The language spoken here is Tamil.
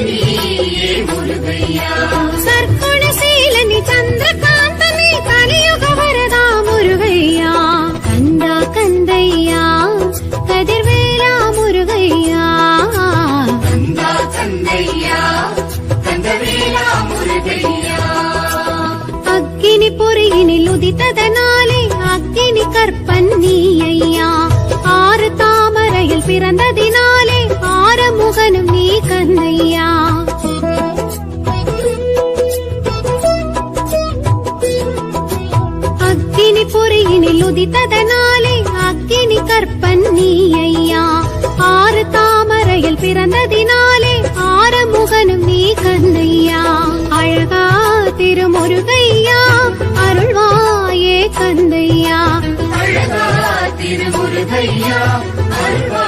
நீயே முருகையா சற்குணசீலனி சந்திரகாந்தனி கலியுக வரதா முருகையா? கந்தா கந்தையா? கதிர்வேலா முருகையா? கந்தா கந்தையா? கந்தவேலா முருகையா? அக்கினி பொறியினில் உதித்ததனாலே அக்கினி கற்பன் நீ ஐயா ஆறு தாமரையில் பிறந்ததினாலே பொறியினில் உதித்ததனாலே அக்கினி கற்பன் நீ ஐயா ஆறு தாமரையில் பிறந்ததினாலே ஆரமுகனும் நீ கண்ணையா. அழகா திருமுருகையா அருள்வாயே கந்தையா. அழகா திருமுருகையா அருள்வா